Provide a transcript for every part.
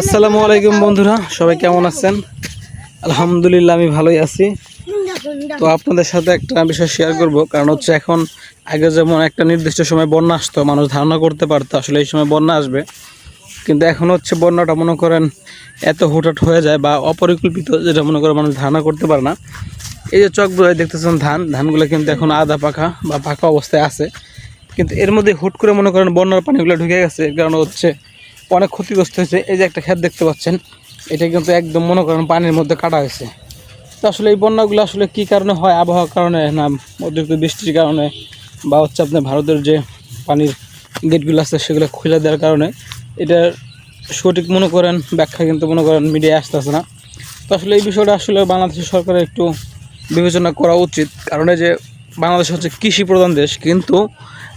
আসসালামু আলাইকুম বন্ধুরা, সবাই কেমন আছেন? আলহামদুলিল্লাহ, আমি ভালোই আছি। তো আপনাদের সাথে একটা বিষয় শেয়ার করব, কারণ হচ্ছে এখন আগে যেমন একটা নির্দিষ্ট সময় বন্যা আসতো, মানুষ ধারণা করতে পারতো, আসলে এই সময় বন্যা আসবে। কিন্তু এখন হচ্ছে বন্যাটা মনে করেন এত হুটহাট হয়ে যায় বা অপরিকল্পিত যেটা মনে করেন মানুষ ধারণা করতে পারে না। এই যে চকগুলো দেখতেছেন ধান, ধানগুলো কিন্তু এখন আধা পাকা বা পাকা অবস্থায় আছে। কিন্তু এর মধ্যে হুট করে মনে করেন বন্যার পানিগুলো ঢুকে গেছে কারণ হচ্ছে অনেক ক্ষতিগ্রস্ত হয়েছে। এই যে একটা ক্ষেত দেখতে পাচ্ছেন, এটা কিন্তু একদম মনে করেন পানির মধ্যে কাটা হয়েছে। তো আসলে এই বন্যাগুলো আসলে কী কারণে হয়? আবহাওয়ার কারণে না, অতিরিক্ত বৃষ্টির কারণে বা হচ্ছে আপনার ভারতের যে পানির গেটগুলো আছে, সেগুলো খুলে দেওয়ার কারণে এটার সঠিক মনে করেন ব্যাখ্যা কিন্তু মনে করেন মিডিয়ায় আসতেছে না। তো আসলে এই বিষয়টা আসলে বাংলাদেশের সরকারের একটু বিবেচনা করা উচিত। কারণ যে বাংলাদেশ হচ্ছে কৃষি প্রধান দেশ, কিন্তু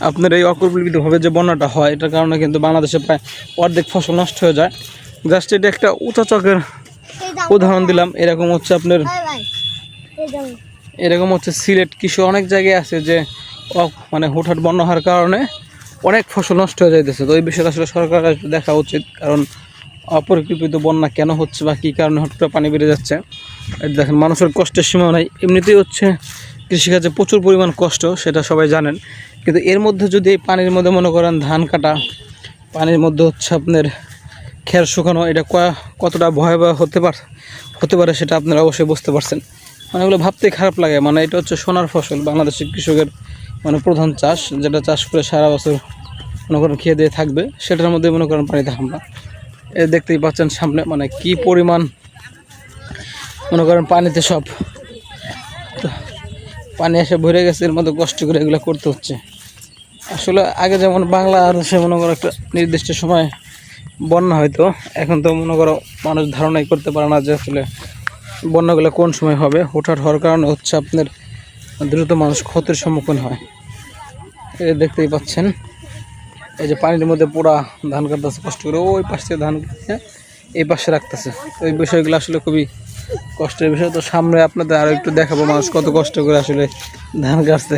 আপনার এই অকল্পিতভাবে যে বন্যাটা হয়, এটার কারণে কিন্তু বাংলাদেশে প্রায় অর্ধেক ফসল নষ্ট হয়ে যায়। জাস্ট এটা একটা উঁচা চকের উদাহরণ দিলাম, এরকম হচ্ছে আপনার এরকম হচ্ছে সিলেট কৃষি অনেক জায়গায় আছে যে মানে হুটহাট বন্যা হওয়ার কারণে অনেক ফসল নষ্ট হয়ে যাইতেছে। তো এই বিষয়টা আসলে সরকারের দেখা উচিত, কারণ অপরিকল্পিত বন্যা কেন হচ্ছে বা কী কারণে হঠাৎ করে পানি বেড়ে যাচ্ছে। দেখেন, মানুষের কষ্টের সীমা নাই এমনিতেই হচ্ছে কৃষিকাজে প্রচুর পরিমাণ কষ্ট, সেটা সবাই জানেন। কিন্তু এর মধ্যে যদি এই পানির মধ্যে মনে করেন ধান কাটা, পানির মধ্যে হচ্ছে আপনার খের শুকানো, এটা কতটা ভয়াবহ হতে পার, হতে পারে সেটা আপনারা অবশ্যই বুঝতে পারছেন। মানে এগুলো ভাবতেই খারাপ লাগে। মানে এটা হচ্ছে সোনার ফসল বাংলাদেশের কৃষকের মানে প্রধান চাষ, যেটা চাষ করে সারা বছর মনে করেন খেয়ে দিয়ে থাকবে। সেটার মধ্যে মনে করেন পানি দেখাম না এ দেখতেই পাচ্ছেন সামনে মানে কি পরিমাণ মনে করেন পানিতে সব পানি এসে ভরে গেছে, এর মধ্যে কষ্ট করে এগুলো করতে হচ্ছে। আসলে আগে যেমন বাংলা আর সে মনে করো একটা নির্দিষ্ট সময় বন্যা হয়তো এখন তো মনে করো মানুষ ধারণাই করতে পারে না যে আসলে বন্যাগুলো কোন সময় হবে। হুটহাট হওয়ার কারণে হচ্ছে আপনার দ্রুত মানুষ ক্ষতির সম্মুখীন হয়। এই দেখতেই পাচ্ছেন, এই যে পানির মধ্যে পুরা ধান কাটতেছে, কষ্ট করে ওই পাশ থেকে ধান কেটে এই পাশে রাখতেছে। তো এই বিষয়গুলো আসলে খুবই কষ্টের বিষয়, তো সামনে আপনাদের আরও একটু দেখাবো মানুষ কত কষ্ট করে আসলে ধান কাটছে।